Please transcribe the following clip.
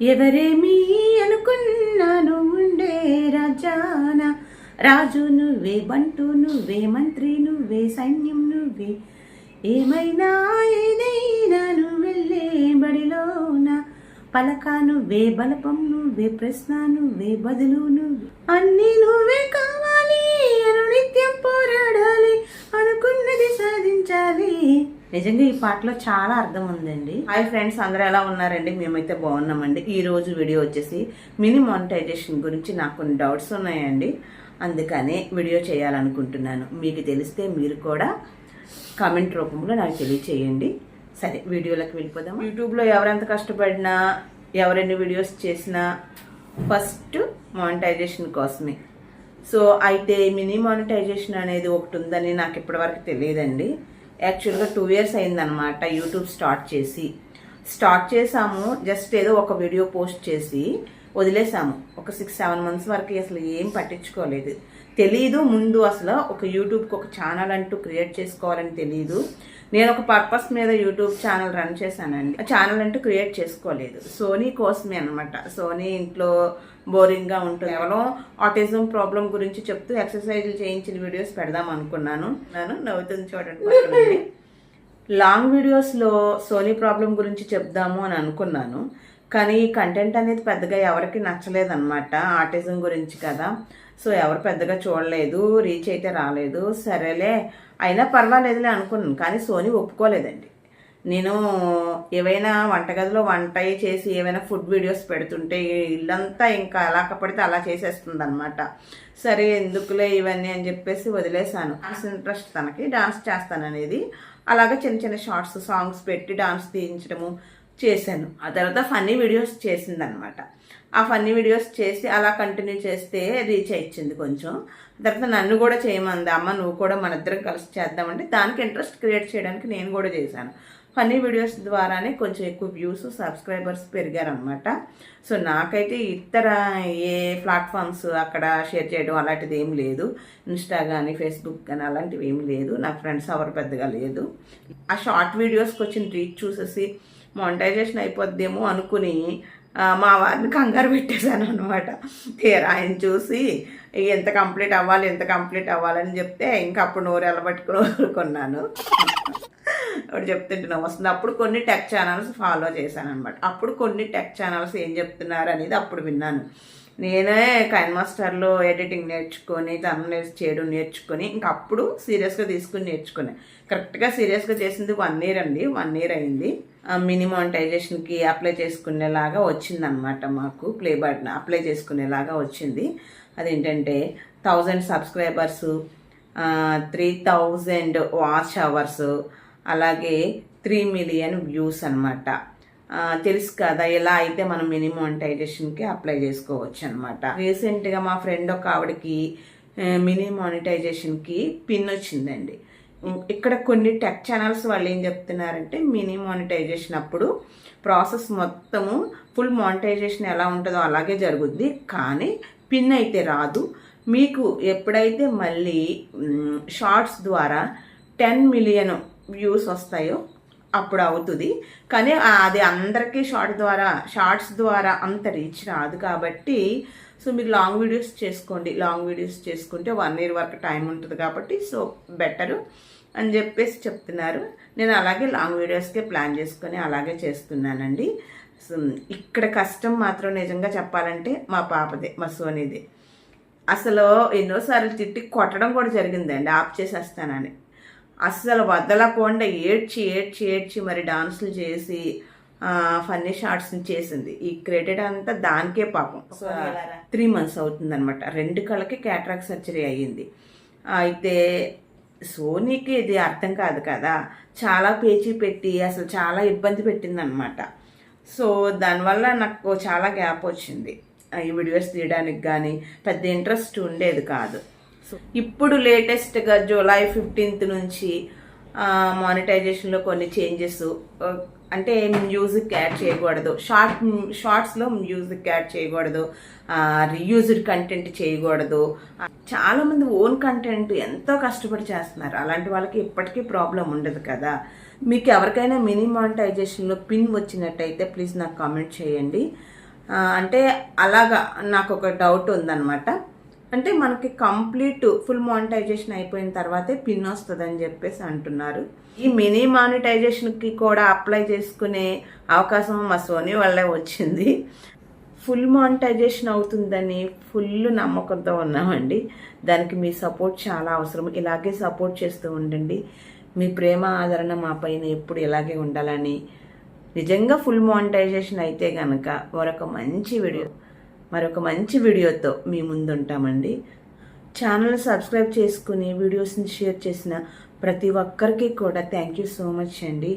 ఎవరేమీ అనుకున్నాను ఉండే రాజాన. రాజు నువ్వే బంటు నువ్వే మంత్రి నువ్వే సైన్యం నువ్వే. ఏమైనా ఏదైనా నువ్వెళ్ళే బడిలోన. పలక నువ్వే బలపం నువ్వే ప్రశ్న నువ్వే బదులు నువ్వే. అన్నీ నువ్వే కా నిజంగా ఈ పాటలో చాలా అర్థం ఉందండి. హాయ్ ఫ్రెండ్స్ అందరూ ఎలా ఉన్నారండి? మేమైతే బాగున్నామండి. ఈ రోజు వీడియో వచ్చేసి మినీ మానిటైజేషన్ గురించి నాకు కొన్ని డౌట్స్ ఉన్నాయండి. అందుకనే వీడియో చేయాలనుకుంటున్నాను. మీకు తెలిస్తే మీరు కూడా కామెంట్ రూపంలో నాకు తెలియచేయండి. సరే వీడియోలోకి వెళ్ళిపోదాం యూట్యూబ్లో ఎవరెంత కష్టపడినా ఎవరెన్ని వీడియోస్ చేసినా ఫస్ట్ మానిటైజేషన్ కోసమే. సో అయితే మినీ మానిటైజేషన్ అనేది ఒకటి ఉందని నాకు ఇప్పటివరకు తెలియదండి. యాక్చువల్గా టూ ఇయర్స్ అయిందనమాట యూట్యూబ్ స్టార్ట్ చేసి. స్టార్ట్ చేసాము జస్ట్ ఏదో ఒక వీడియో పోస్ట్ చేసి వదిలేసాము. ఒక సిక్స్ సెవెన్ మంత్స్ వరకు అసలు ఏం పట్టించుకోలేదు. తెలీదు ముందు అసలు ఒక యూట్యూబ్కి ఒక ఛానల్ అంటూ క్రియేట్ చేసుకోవాలని తెలియదు నేను ఒక పర్పస్ మీద యూట్యూబ్ ఛానల్ రన్ చేశానండి. ఆ ఛానల్ అంటూ క్రియేట్ చేసుకోలేదు. సోనీ కోసమే అనమాట సోనీ ఇంట్లో బోరింగ్గా ఉంటుంది. కేవలం ఆటిజం ప్రాబ్లం గురించి చెప్తూ ఎక్సర్సైజ్లు చేయించిన వీడియోస్ పెడదాం అనుకున్నాను. నేను నవ్వుతుంది చూడండి లాంగ్ వీడియోస్లో సోనీ ప్రాబ్లం గురించి చెప్దాము అని అనుకున్నాను. కానీ ఈ కంటెంట్ అనేది పెద్దగా ఎవరికి నచ్చలేదన్నమాట. ఆటిజం గురించి కదా. సో ఎవరు పెద్దగా చూడలేదు రీచ్ అయితే రాలేదు. సరేలే అయినా పర్వాలేదులే అనుకున్నాను కానీ సోనీ ఒప్పుకోలేదండి. నేను ఏవైనా వంటగదిలో వంట చేసి ఏవైనా ఫుడ్ వీడియోస్ పెడుతుంటే ఇల్లంతా ఇంకా ఎలా పడితే అలా చేసేస్తుంది అనమాట సరే ఎందుకులే ఇవన్నీ అని చెప్పేసి వదిలేశాను. డాన్స్ ఇంట్రెస్ట్ తనకి డాన్స్ చేస్తాననేది. అలాగే చిన్న చిన్న షార్ట్స్ సాంగ్స్ పెట్టి డాన్స్ తీయించడము చేశాను. ఆ తర్వాత ఫన్నీ వీడియోస్ చేసిందనమాట. ఆ ఫన్నీ వీడియోస్ చేసి అలా కంటిన్యూ చేస్తే రీచ్ ఇచ్చింది కొంచెం. తర్వాత నన్ను కూడా చేయమంది అమ్మ నువ్వు కూడా మన ఇద్దరం కలిసి చేద్దామంటే దానికి ఇంట్రెస్ట్ క్రియేట్ చేయడానికి నేను కూడా చేశాను. ఫన్నీ వీడియోస్ ద్వారానే కొంచెం ఎక్కువ వ్యూస్ సబ్స్క్రైబర్స్ పెరిగారనమాట. సో నాకైతే ఇతర ఏ ప్లాట్ఫామ్స్ అక్కడ షేర్ చేయడం అలాంటిది ఏం లేదు. ఇన్స్టా కానీ ఫేస్బుక్ కానీ అలాంటివి ఏం లేదు. నా ఫ్రెండ్స్ ఎవరు పెద్దగా లేదు. ఆ షార్ట్ వీడియోస్కి వచ్చిన రీచ్ చూసేసి మానిటైజేషన్ అయిపోద్దేమో అనుకుని మా వారిని కంగారు పెట్టేశాను అనమాట తీరా ఆయన చూసి ఎంత కంప్లీట్ అవ్వాలి ఎంత కంప్లీట్ అవ్వాలని చెప్తే ఇంకా అప్పుడు నోరు ఎలబట్టుకుని ఊరుకున్నాను ఇప్పుడు చెప్తుంటున్నాం వస్తుంది. అప్పుడు కొన్ని టెక్ ఛానల్స్ ఫాలో చేశాను అనమాట అప్పుడు కొన్ని టెక్ ఛానల్స్ ఏం చెప్తున్నారు అనేది అప్పుడు విన్నాను. నేనే కైన్ మాస్టర్లో ఎడిటింగ్ నేర్చుకొని తమిళ చేయడం నేర్చుకొని ఇంక అప్పుడు సీరియస్గా తీసుకుని నేర్చుకున్నాను కరెక్ట్గా సీరియస్గా చేసింది వన్ ఇయర్ అండి. వన్ ఇయర్ అయింది. మినీ మానిటైజేషన్కి అప్లై చేసుకునేలాగా వచ్చిందనమాట మాకు ప్లే బటన్ అప్లై చేసుకునేలాగా వచ్చింది. అదేంటంటే thousand subscribers three thousand watch hours అలాగే త్రీ మిలియన్ వ్యూస్ అనమాట తెలుసు కదా ఎలా అయితే మనం మినీ మానిటైజేషన్కి అప్లై చేసుకోవచ్చు అనమాట రీసెంట్గా మా ఫ్రెండ్ ఒక ఆవిడకి మినీ మానిటైజేషన్కి పిన్ వచ్చిందండి. ఇక్కడ కొన్ని టెక్ ఛానల్స్ వాళ్ళు ఏం చెప్తున్నారంటే మినీ మానిటైజేషన్ అప్పుడు ప్రాసెస్ మొత్తము ఫుల్ మానిటైజేషన్ ఎలా ఉంటుందో అలాగే జరుగుద్ది. కానీ పిన్ అయితే రాదు. మీకు ఎప్పుడైతే మళ్ళీ షార్ట్స్ ద్వారా టెన్ మిలియన్ వ్యూస్ వస్తాయో అప్పుడు అవుతుంది కానీ అది అందరికీ షార్ట్ ద్వారా షార్ట్స్ ద్వారా అంత రీచ్ రాదు కాబట్టి సో మీరు లాంగ్ వీడియోస్ చేసుకోండి లాంగ్ వీడియోస్ చేసుకుంటే వన్ ఇయర్ వరకు టైం ఉంటుంది కాబట్టి సో బెటరు అని చెప్పేసి చెప్తున్నారు. నేను అలాగే లాంగ్ వీడియోస్కే ప్లాన్ చేసుకొని అలాగే చేస్తున్నానండి. సో ఇక్కడ కష్టం మాత్రం నిజంగా చెప్పాలంటే మా పాపదే మా సోనిదే. అసలు ఎన్నోసార్లు తిట్టి కొట్టడం కూడా జరిగిందండి ఆఫ్ చేసేస్తానని. అస్సలు వదలకుండా ఏడ్చి ఏడ్చి ఏడ్చి మరి డాన్సులు చేసి ఫన్నీ షార్ట్స్ చేసింది. ఈ క్రెడిట్ అంతా దానికే పాపం. త్రీ మంత్స్ అవుతుంది అనమాట రెండు కళ్ళకి క్యాట్రాక్ సర్జరీ అయ్యింది. అయితే సోనీకి ఇది అర్థం కాదు కదా. చాలా పేచీ పెట్టి అసలు చాలా ఇబ్బంది పెట్టింది అనమాట సో దానివల్ల నాకు చాలా గ్యాప్ వచ్చింది. ఈ వీడియోస్ తీయడానికి కానీ పెద్ద ఇంట్రెస్ట్ ఉండేది కాదు. ఇప్పుడు లేటెస్ట్గా జూలై ఫిఫ్టీన్త్ నుంచి మానిటైజేషన్లో కొన్ని చేంజెస్ అంటే మ్యూజిక్ యాడ్ చేయకూడదు. షార్ట్ షార్ట్స్లో మ్యూజిక్ యాడ్ చేయకూడదు. రీయూజ్డ్ కంటెంట్ చేయకూడదు. చాలామంది ఓన్ కంటెంట్ ఎంతో కష్టపడి చేస్తున్నారు. అలాంటి వాళ్ళకి ఇప్పటికీ ప్రాబ్లం ఉండదు కదా. మీకు ఎవరికైనా మినీ మానిటైజేషన్లో పిన్ వచ్చినట్టయితే ప్లీజ్ నాకు కామెంట్ చేయండి. అంటే అలాగా నాకు ఒక డౌట్ ఉందన్నమాట. అంటే మనకి కంప్లీట్ ఫుల్ మానిటైజేషన్ అయిపోయిన తర్వాతే పిన్ వస్తుందని చెప్పేసి అంటున్నారు. ఈ మినీ మానిటైజేషన్కి కూడా అప్లై చేసుకునే అవకాశం మా సోనీ వల్లే వచ్చింది. ఫుల్ మానిటైజేషన్ అవుతుందని ఫుల్ నమ్మకంతో ఉన్నామండి. దానికి మీ సపోర్ట్ చాలా అవసరం. ఇలాగే సపోర్ట్ చేస్తూ ఉండండి. మీ ప్రేమ ఆదరణ మా పైన ఎప్పుడు ఇలాగే ఉండాలని. నిజంగా ఫుల్ మానిటైజేషన్ అయితే కనుక మరొక మంచి వీడియో మరొక మంచి వీడియోతో మీ ముందుంటామండి. ఛానల్ సబ్స్క్రైబ్ చేసుకుని వీడియోస్ని షేర్ చేసిన ప్రతి ఒక్కరికి కూడా థ్యాంక్ యూ సో మచ్ అండి.